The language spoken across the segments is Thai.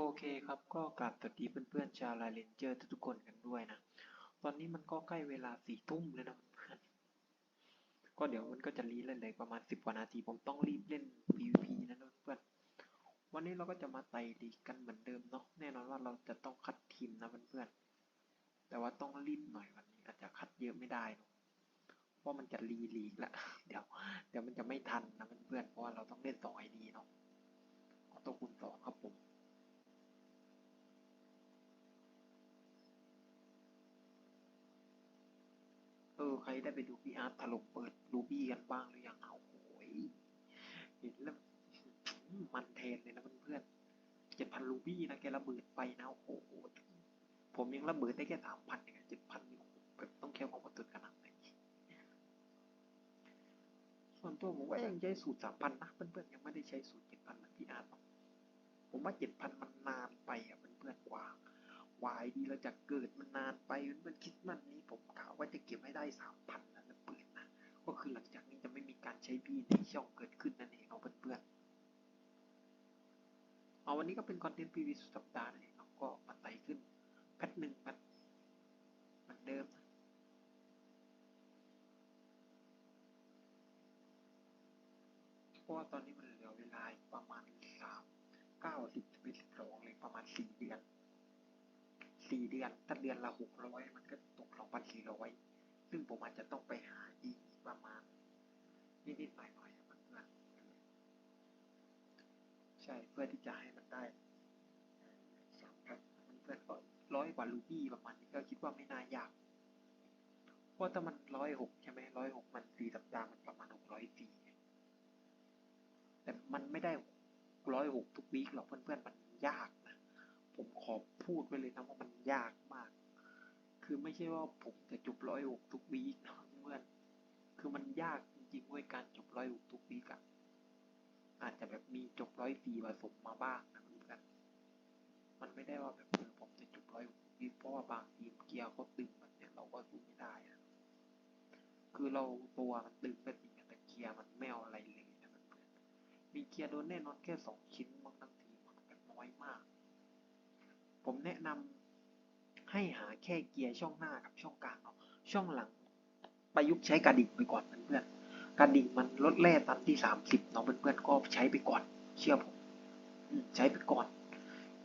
โอเคครับก็กราบสวัสดีเพื่อนๆชาวไลเลนเจอร์ทุกคนกันด้วยนะ ตอนนี้มันก็ใกล้เวลาสี่ทุ่มแล้วนะเพื่อนก็เดี๋ยวมันก็จะรีเล่นเลยประมาณสิบกว่านาทีผมต้องรีบเล่น PVP นะเพื่อนวันนี้เราก็จะมาไต่ลีกันเหมือนเดิมเนาะแน่นอนว่าเราจะต้องคัดทีมนะเพื่อนๆแต่ว่าต้องรีบหน่อยวันนี้อาจจะคัดเยอะไม่ได้เนอะเพราะมันจะรีลีกแล้วเดี๋ยวเดี๋ยวมันจะไม่ทันนะเพื่อนๆเพราะว่าเราต้องเล่นสองไอดีเนาะออโต้คูณสองครับผม เอใครได้ไปดูพี่อาร์ตถล่มเปิดรูบี้กันบ้างหรือยังเอาโอยเห็นแล้วมันเทนเลยนะเพื่อนๆเจ็ดพันรูบี้นะแกระเบิดไปนะโอ้โหผมยังระเบิดได้แค่สามพันเองเจ็ดพันนี่แบบต้องแค่ความอดทนขนาดไหนส่วนตัวผมก็ยังใช้สูตรสามพันนะเพื่อนๆยังไม่ได้ใช้สูตรเจ็ดพันเหมือนพี่อาร์ตผมว่าเจ็ดพันมันนานไปอะเพื่อนๆกว่า วายดีเราจะเกิดมันนานไปมันคิดมันนี้ผมกะว่าจะเก็บให้ได้สามพันนะนะปืนนะก็คือหลังจากนี้จะไม่มีการใช้บีในช่องเกิดขึ้นนั่นเองเอาเพื่อนๆเอาวันนี้ก็เป็นคอนเทนต์พีวีสุดสัปดาห์นั่เองเนาก็มาไต่ขึ้นแพทหนึ่งมันเหมือนเดิมนะเพราะว่าตอนนี้มันเหลือเวลาประมาณสามเก้าสิบสิบเอ็ดสิบสองเลยประมาณสี่เดือน สี่เดือนถ้าเดือนละหกร้อยมันก็ตกสองพันสี่ร้อยซึ่งผมอาจจะต้องไปหาอีกประมาณนิดๆหน่อยๆเพื่อนๆใช่เพื่อที่จะให้มันได้สามพันเพื่อนก็ร้อยกว่ารูบี้ประมาณนี้ก็คิดว่าไม่น่ายากเพราะถ้ามันร้อยหกใช่ไหมร้อยหกมันสี่สัปดาห์มันประมาณหกร้อยสี่แต่มันไม่ได้ร้อยหกทุกวีคหรอกเพื่อนๆมันยากนะ ผมขอ พูดไว้เลยนะว่ามันยากมาก คือไม่ใช่ว่าผมจะจบร้อยหกทุกวีคนะเพื่อนคือมันยากจริงๆเว้ยการจบร้อยหกทุกวีคอะอาจจะแบบมีจบร้อยสี่ผสมมาบ้างนะเพื่อนมันไม่ได้ว่าแบบเออผมจะจบร้อยหกวีคเพราะว่าบางทีมเกียร์เขาตึงแบบเนี้ยเราก็สู้ไม่ได้อะคือเราตัวมันตึงก็จริงแต่เกียร์มันไม่เอาอะไรเลยนะเพื่อนมีเกียร์โดนแน่นอนแค่สองชิ้นบางทีมันแบบน้อยมาก ผมแนะนำให้หาแค่เกียร์ช่องหน้ากับช่องกลางเนาะช่องหลังประยุกต์ใช้กระดิ่งไปก่อนเพื่อนๆกระดิ่งมันลดแร่ตันที่สามสิบเนาะเพื่อนๆก็ใช้ไปก่อน เชื่อผมใช้ไปก่อน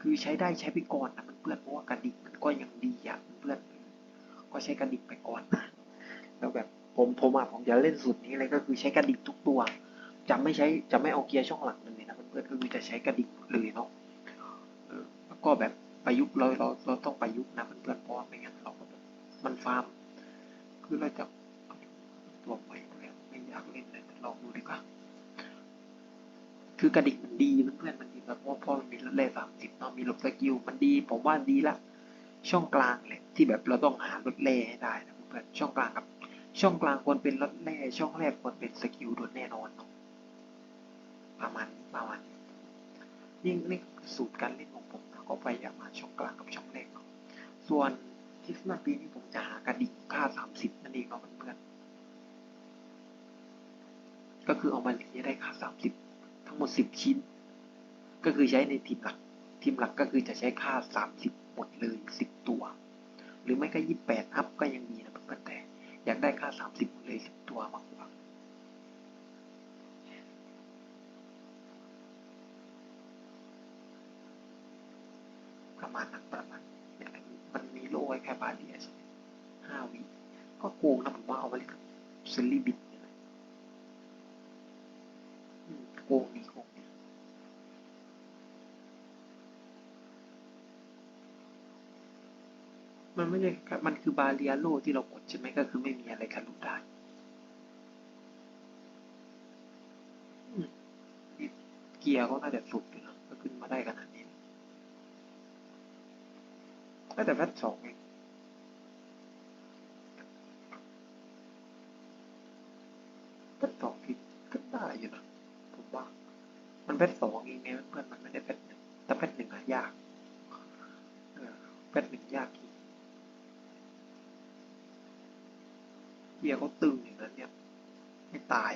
คือใช้ได้ใช้ไปก่อนนะเพื่อนๆเพราะว่ากระดิ่งมันก็ยังดีอะเพื่อนๆก็ใช้กระดิ่งไปก่อนนะแล้วแบบผมผมอะผมจะเล่นสูตรนี้เลยก็คือใช้กระดิ่งทุกตัวจะไม่ใช้จะไม่เอาเกียร์ช่องหลังเลยนะเพื่อนๆก็คือจะใช้กระดิ่งเลยเนาะแล้วก็แบบ ประยุกต์เราเราเราต้องประยุกต์นะเพื่อนๆเพราะว่าไม่งั้นเราก็มันฟาร์ม คือเราจะตัวใหม่เลยไม่อยากเล่นเลยลองดูดีกว่า คือกระดิ่งมันดีเพื่อนๆมันดีแบบว่าพอมันมีรถเล่สามสิบเนาะมีหลบสกิลมันดี ผมว่าดีละ ช่องกลางเลยที่แบบเราต้องหารถเล่ให้ได้นะเพื่อนๆช่องกลางกับ ช่องกลางควรเป็นรถเล่ช่องแรกควรเป็นสกิลโดนแน่นอนประมาณนี้ประมาณนี้นี่นี่สูตรการเล่นของผม ก็พยายามาช่องกลางกับช่องแรกเนาะส่วนคริสต์มาสปีนี้ผมจะหากระดิ่งค่าสามสิบนั่นเองเนาะเพื่อนๆก็คือเอามาเล่นจะได้ค่าสามสิบทั้งหมดสิบชิ้น ก็คือใช้ในทีมหลัก ทีมหลักก็คือจะใช้ค่าสามสิบหมดเลยสิบตัว หรือไม่ก็ยี่แปดอัพก็ยังมีนะเพื่อนๆแต่อยากได้ค่าสามสิบหมดเลยสิบตัวมากกว่า ประ มาณนั้นประมาณเนี่ยมันมีโล่ไว้แค่บาทเดียวห้าวิก็โกงนะผมว่าเอาไปเล่นกับซิลลี่บิดเนี่ยนะอืมโกงดีโกงดีมันไม่ใช่ครับมันคือบาเรียโลที่เรากดใช่ไหมก็คือไม่มีอะไรทะลุได้เกียร์ก็น่าจะสุดอยู่นะก็ขึ้นมาได้ขนาดนี้ก็ แต่แพทสองเองเพชรสองที่ก็ได้อยู่นะผมว่า มันเพชรสองเองไงเพื่อนมันไม่ได้เพชรหนึ่งแต่เพชรหนึ่งอะยากเออเพชรหนึ่งยากอีกเกียร์เขาตึงอย่างนั้นเนี่ยไม่ตาย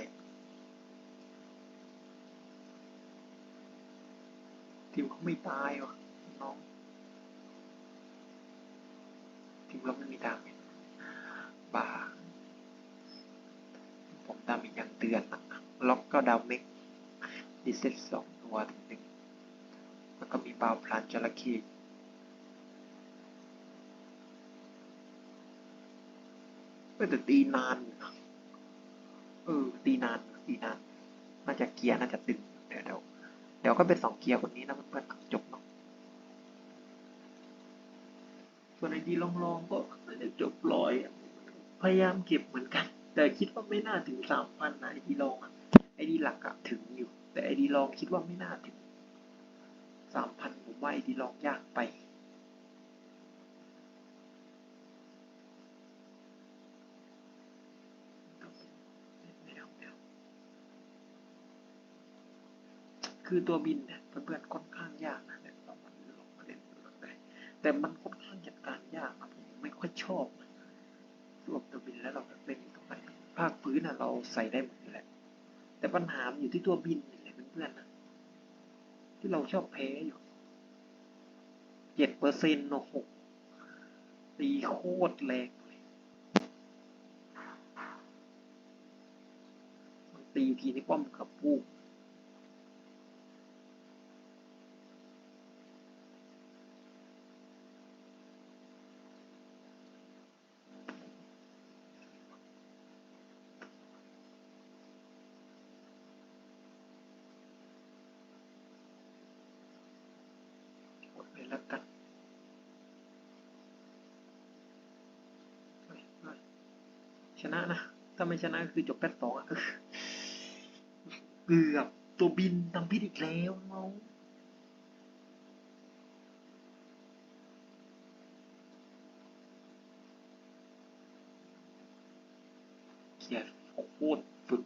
ทีมเขาไม่ตายวะน้องที มเราไม่มีดาเมจบาผมดาเมจอย่างเตือนอะล็อกก็ดาวเมกดิเซตสองตัวถึงหนึ่งแล้วก็มีบาวพลานจระเข้เออแต่ตีนานเออตีนานตีนาน น่าจะเกียร์น่าจะตึงเดี๋ยวเดี๋ยวเดี๋ยวก็เป็นสองเกียร์คนนี้นะเพื่อนๆจบเนาะ ส่วนไอดีลองๆก็น่าจะจบร้อยพยายามเก็บเหมือนกัน แต่คิดว่าไม่น่าถึงสามพันนะไอดีลองอะไอดีหลักอะถึงอยู่ แต่ไอดีลองคิดว่าไม่น่าถึงสามพันผมว่าไอดีลองยากไปคือตัวบินเนี่ยเพื่อนๆค่อนข้างยากนะ แต่มันค่อนข้างจัดการยากนะผมไม่ค่อยชอบรวมตัวบินแล้วเราแบบเล่นตรงไหนภาคพื้นน่ะเราใส่ได้หมดแหละ แต่ปัญหาอยู่ที่ตัวบินนี่แหละเพื่อนๆนะที่เราชอบแพ้อยู่เจ็ดเปอร์เซ็นต์โอ้โหตีโคตรแรงเลยมันตีทีนี่ป้อมกับปูกหมดเลยแล้วกันเฮ้ยเฮ้ย ชนะนะ ถ้าไม่ชนะก็คือจบแปดสองอะเกือบตัวบินทำพิษอีกแล้วน้องเกียร์โคตรสุด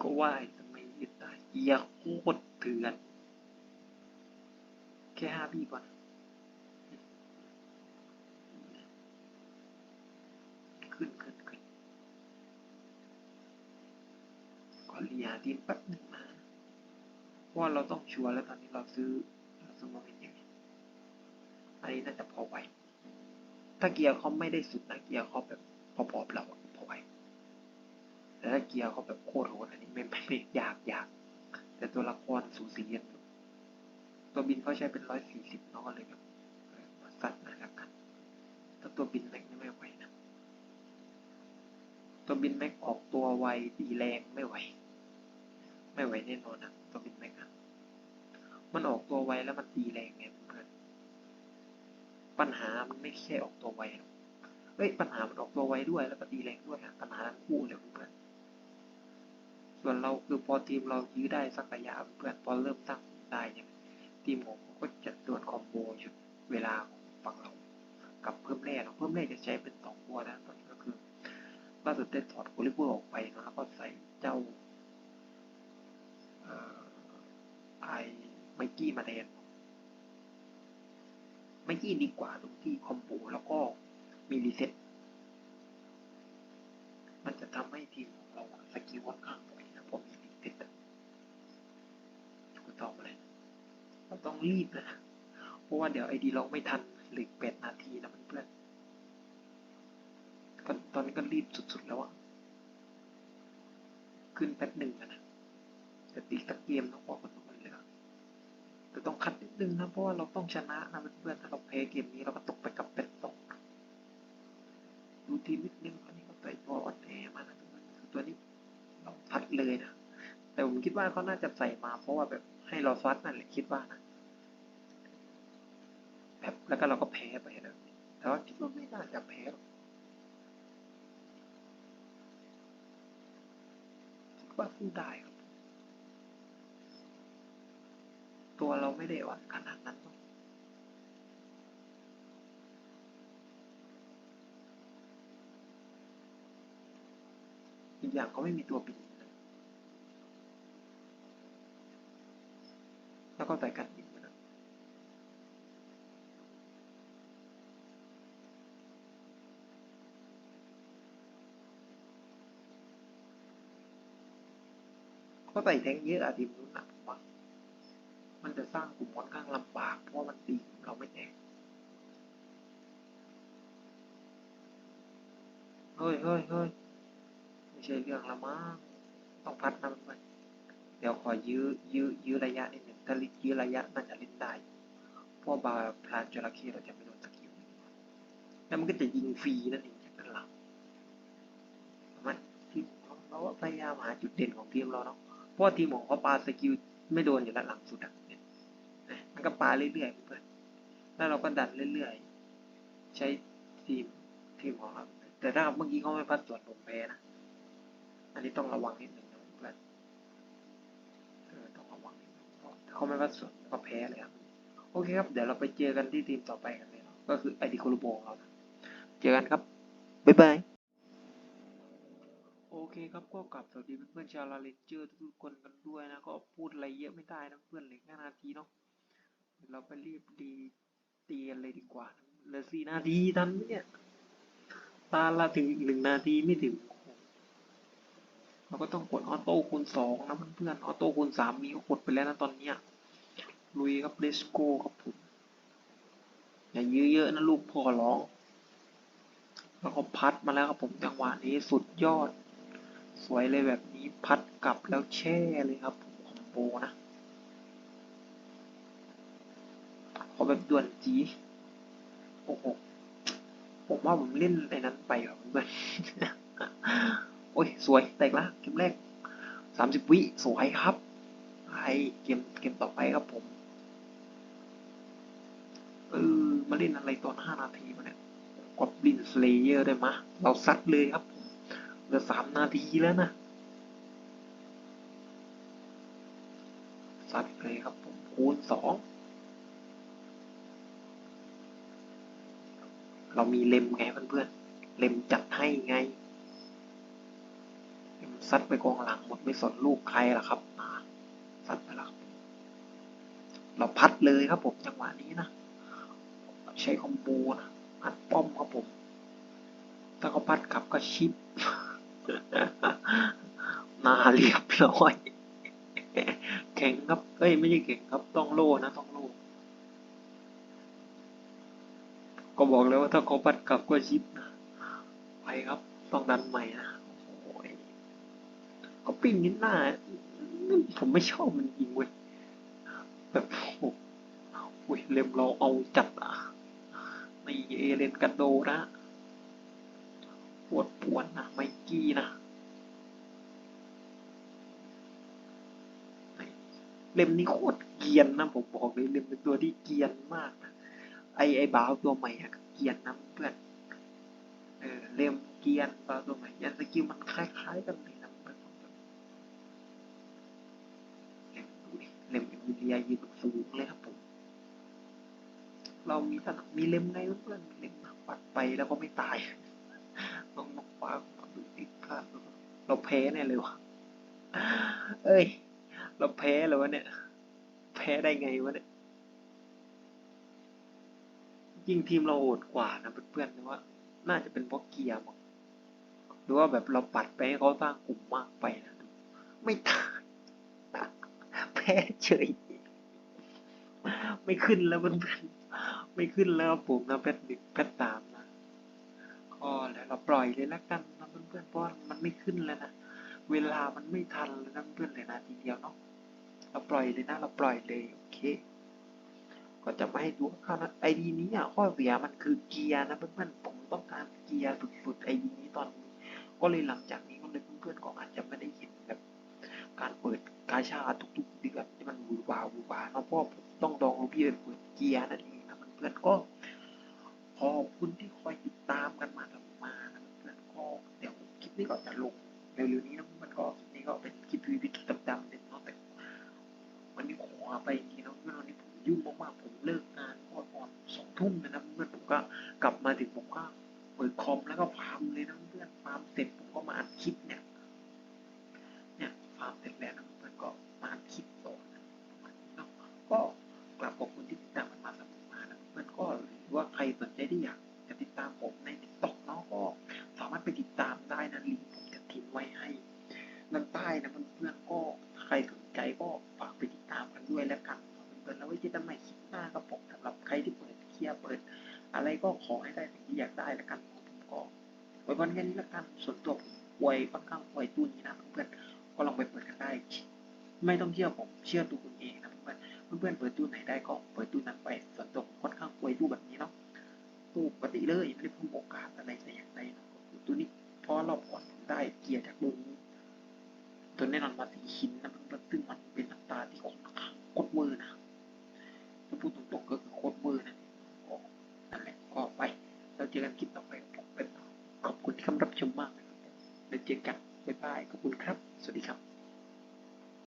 ก็ว่าทำไมยึดได้เกียร์โคตรเถื่อน แค่ห้าปีก่อนขึ้นขึ้น ขึ้นขอเลียทีแป๊บหนึ่งนะเพราะว่าเราต้องชัวร์แล้วตอนนี้เราซื้อเราซื้อมาเป็นยังไงอันนี้น่าจะพอไหวถ้าเกียร์เขาไม่ได้สุดนะเกียร์เขาแบบพอๆเราพอไหวแต่ถ้าเกียร์เขาแบบโคตรโหดอันนี้ไม่ไม่ยากยากแต่ตัวละครสูสีกันตัวบินเขาใช้เป็นร้อยสี่สิบเนาก็เลยแบบมาสัตว์นะแล้วกันถ้าตัวบินแม็กไม่ไหวนะ ตัวบินแม็กออกตัวไวตีแรงไม่ไหว ไม่ไหวแน่นอนนะตัวบินแม็กอะมันออกตัวไวแล้วมันตีแรงไงเพื่อนปัญหามันไม่แค่ออกตัวไวหรอกเอ้ยปัญหามันออกตัวไวด้วยแล้วก็ตีแรงด้วยอะปัญหาทั้งคู่เลยเพื่อนส่วนเราคือพอทีมเรายื้อได้สักระยะเพื่อนพอเริ่มตั้งได้เนี่ยทีมของเขาก็จะโดนคอมโบหยุดเวลาของฝั่งเรา กับเพิ่มแร่เนาเพิ่มแร่จะใช้เป็นสองตัวนะก็คือล่าสุดได้ถอดโคลิเวอร์ออกไปนะแล้วก็ใส่เจ้าเอ่อไอ ไมกี้มาแทนไมกี้ดีกว่าตรงที่คอมโบแล้วก็มีรีเซ็ตมันจะทำให้ทีมของเราสกิลค่อนข้างบ่อยนะพราะมีรีเซ็ตถูกต้องเลยเราต้องรีบนะเพราะว่าเดี๋ยวไอดีเราไม่ทันหลือแปดนาทีนะเพื่อนตอนตอนนี้ก็รีบสุดๆแล้วอะขึ้นแป๊บหนึ่งอะนะแต่ตีสักเกมต้องบอกกันตรงนี้เลยอะแต่ ต้องคัดนิดนึงนะเพราะว่าเราต้องชนะนะเพื่อนๆถ้าเราแพ้เกมนี้เราก็ตกไปกับเป็ดสองดูทีมนิดนึงอันนี้ก็ใส่ตัวอ่อนแอมานะทุกคนคือตัวนี้เราพัดเลยนะแต่ผมคิดว่าเขาน่าจะใส่มาเพราะว่าแบบให้เราฟัดนั่นแหละคิดว่านะแบบแล้วก็เราก็แพ้ไปนะแต่ว่าคิดว่าไม่น่าจะแพ้หรอกคิดว่าสู้ได้ครับ ตัวเราไม่ได้อ่อนขนาดนั้นหรอกอีกอย่างเขาไม่มีตัวบินนะแล้วก็ใส่กันบินนะเขาใส่แทงเยอะอะทีมนู้นนะผมว่า มันจะสร้างกลุ่มค่อนข้างลำบาก เพราะมันตีเราไม่แตกเฮ้ยเฮ้ยเฮ้ยไม่ใช่เรื่องละมั้งต้องพัดนะเพื่อนเดี๋ยวขอยื้อยื้อยื้อระยะนิดหนึ่งถ้ายื้อระยะน่าจะเล่นได้เพราะบาพลานจระเข้เราจะไม่โดนสกิลแล้วมันก็จะยิงฟรีนั่นเองจากด้านหลังมันทีมของเราพยายามหาจุดเด่นของทีมเราเนาะเพราะทีมของเขาปาสกิลไม่โดนอยู่แล้วหลังสุดอะ ก็ปาเรื่อยๆเพื่อนแล้วเราก็ดันเรื่อยๆ ใช้ทีมทีมของเรา แต่ถ้าเมื่อกี้เขาไม่พัดส่วนลงแพ้นะ อันนี้ต้องระวังนิดหนึ่งนะเพื่อนเออต้องระวังนิดนึงเพราะถ้าเขาไม่พัดส่วนก็แพ้เลยครับ โอเคครับ เดี๋ยวเราไปเจอกันที่ทีมต่อไปกันเลยเนาะก็คือไอดีโคลูโบของเรานะเจอกันครับ บ๊ายบายโอเคครับก็กลับสวัสดีเพื่อนๆชาวลาเลนเจอร์ทุกๆคนกันด้วยนะ ก็พูดอะไรเยอะไม่ได้นะเพื่อนเหลือแค่นาทีเนาะ เราไปรีบดีเตียนเลยดีกว่าเหลือสี่นาทีทันไหมเนี่ย ตาละถึงอีกหนึ่งนาทีไม่ถึง เราก็ต้องกดออโต้คูณสองนะเพื่อนๆออโต้คูณสามมีก็กดไปแล้วนะตอนเนี้ยลุยครับเลสโก้ครับผมอย่ายื้อเยอะนะลูกพ่อร้องแล้วก็พัดมาแล้วครับผมจังหวะนี้สุดยอด สวยเลยแบบนี้พัดกลับแล้วแช่เลยครับผมคอมโบนะ ขอแบบด่วนจีโอ้โหผมว่าผมเล่นในนั้นไปครับเพื่อนโอ้ย สวย แตกละเกมแรกสามสิบวิ สวยครับไอเกมเกมต่อไปครับผม เออ มาเล่นอะไรตอนห้านาทีมาเนี่ยกดบินสเลเยอร์ได้มะ เราซัดเลยครับผมเหลือสามนาทีแล้วนะ ซัดเลยครับผม คูณสอง เรามีเล็มไงเพื่อนๆเล็มจัดให้ไงเลมซัดไปกองหลังหมดไม่สนลูกใครล่ะครับซัดไปแล้วเราพัดเลยครับผมจังหวะนี้นะใช้คอมโบนะอัดป้อมครับผม ถ้าเขาพัดกลับก็ชิปนาเรียบร้อยแข็งครับเอ้ยไม่ใช่แข็งครับต้องโล่นะต้องโล่ ก็บอกแล้วว่าถ้าเขาปัดกลับก็ชิปนะไปครับ ต้องดันใหม่นะโอ้ยก็ปิ้งนิดหน้า ผมไม่ชอบมันจริงเว้ยแบบโอ้ยเล็มเราเอาจัดอะนี่เอเลนกันโดนะปวดปวดนะไมกี้นะเล็มนี้โคตรเกียนนะผมบอกเลยเล็มเป็นตัวที่เกียนมากนะ ไอไอบาวตัวใหม่อะเกียนนะเพื่อนเออเล็มเกียนบาวตัวใหม่ยันสกิลมันคล้ายๆกันเลยนะเพื่อนเล็มดูดิเล็มเอ็มิเลียยืนสูงเลยครับผม เรามีสนับมีเล็มไงเพื่อนเล็มปัดไปแล้วก็ไม่ตายต้องนกฟ้าดูติดพลาดเราแพ้แน่เลยวะเอ้ย เราแพ้เลยวะเนี่ย แพ้ได้ไงวะเนี่ย ยิ่งทีมเราโหดกว่านะเพื่อนๆนะว่า น่าจะเป็นเพราะเกียร์มั้งหรือว่าแบบเราปัดไปให้เขาสร้างกลุ่มมากไปนะ ไม่ตายแพ้เฉย ไม่ขึ้นแล้วเพื่อนๆไม่ขึ้นแล้วผมนะแพทหนึ่งแพทสามนะก็แล้วเราปล่อยเลยละกันนะเพื่อนๆเพราะมันไม่ขึ้นแล้วนะเวลามันไม่ทันแล้วนะเพื่อนเลยนะทีเดียวเนาะเราปล่อยเลยนะเราปล่อยเลยโอเค ก็จะไม่ให้ดูข้าวนะไอดีนี้อะข้อเสียมันคือเกียร์นะเพื่อนๆผมต้องการเกียร์สุดๆไอดีนี้ตอนนี้ ก็เลยหลังจากนี้ก็เลยเพื่อนๆก็อาจจะไม่ได้เห็นแบบ การเปิดกาชาทุกๆเดือนที่มันบูบาบูบาเนาะเพราะผมต้องดองลูบี้เปิดเกียร์นั่นเองนะเพื่อนๆก็ ที่อยากจะติดตามผมในติ๊กต็อกเนาะก็สามารถไปติดตามได้นะลิงก์ผมจะทิ้งไว้ให้ด้านใต้นะเพื่อนๆก็ใครสนใจก็ฝากไปติดตามกันด้วยแล้วกันเพื่อนๆแล้วไว้เจอกันใหม่คลิปหน้าครับผมสำหรับใครที่เปิดเคลียร์เปิด อะไรก็ขอให้ได้สิ่งที่อยากได้แล้วกันผมก็ไว้วันแค่นี้ละกันส่วนตัวผมป่วยค่อนข้างป่วยตู้นี้นะเพื่อนๆก็ลองไปเปิดกันได้ ไม่ต้องเชื่อผมเชื่อตัวคุณเองนะเพื่อนๆเพื่อนๆเปิดตู้ไหนได้ก็เปิดตู้นั้นไปส่วนตัวผมค่อนข้างป่วยตู้แบบนี้เนาะ ปกติเลยไม่ได้เพิ่มโอกาสอะไรแต่อย่างใดก็คือตู้นี้เพราะรอบก่อนได้เกียร์จากตู้นี้จนแน่นอนมาสีชิ้นนะเพื่อนซึ่งมันเป็นน้ำตาที่คนข้างโคตรเวอร์นะถ้าพูดตรงๆก็คือโคตรเวอร์นะก็นั่นแหละก็ไปเราเจอกันคลิปต่อไปผมเป็นขอบคุณที่เข้ามารับชมมากนะครับแล้วเจอกันบ๊ายบายขอบคุณครับ สวัสดีครับ